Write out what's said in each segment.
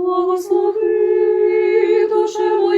Благослови, душе моя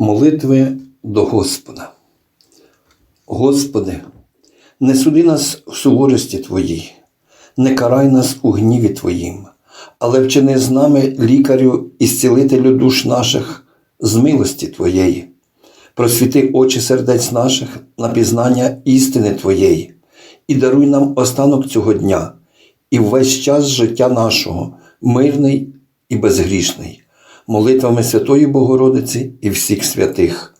Молитви до Господа. Господи, не суди нас в суворості Твоїй, не карай нас у гніві Твоїм, але вчини з нами лікарю і зцілителю душ наших з милості Твоєї. Просвіти очі сердець наших на пізнання істини Твоєї, і даруй нам останок цього дня і весь час життя нашого, мирний і безгрішний, молитвами Святої Богородиці і всіх святих.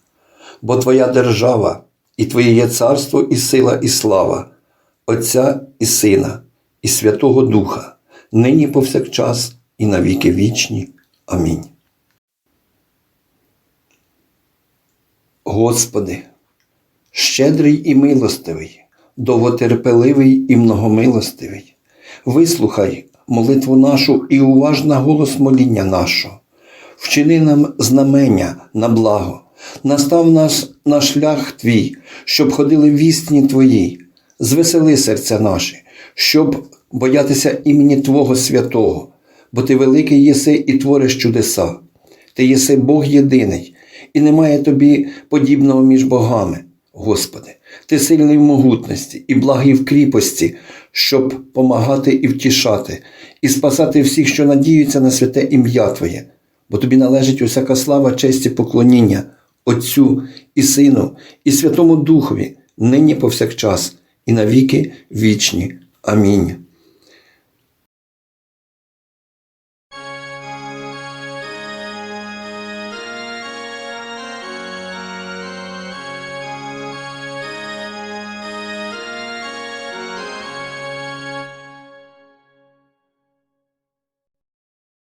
Бо Твоя держава і Твоє є царство і сила, і слава, Отця і Сина, і Святого Духа, нині повсякчас і навіки вічні. Амінь. Господи, щедрий і милостивий, довготерпеливий і многомилостивий, вислухай молитву нашу і уважна голос моління нашого. Вчини нам знамення на благо, настав нас на шлях Твій, щоб ходили в істині Твоїй, звесели серця наші, щоб боятися імені Твого святого, бо Ти великий єси і твориш чудеса. Ти єси Бог єдиний, і немає тобі подібного між богами, Господи. Ти сильний в могутності і благий в кріпості, щоб помагати і втішати, і спасати всіх, що надіються на святе ім'я Твоє, бо тобі належить усяка слава, честь і поклоніння Отцю і Сину, і Святому Духові, нині повсякчас, і навіки вічні. Амінь.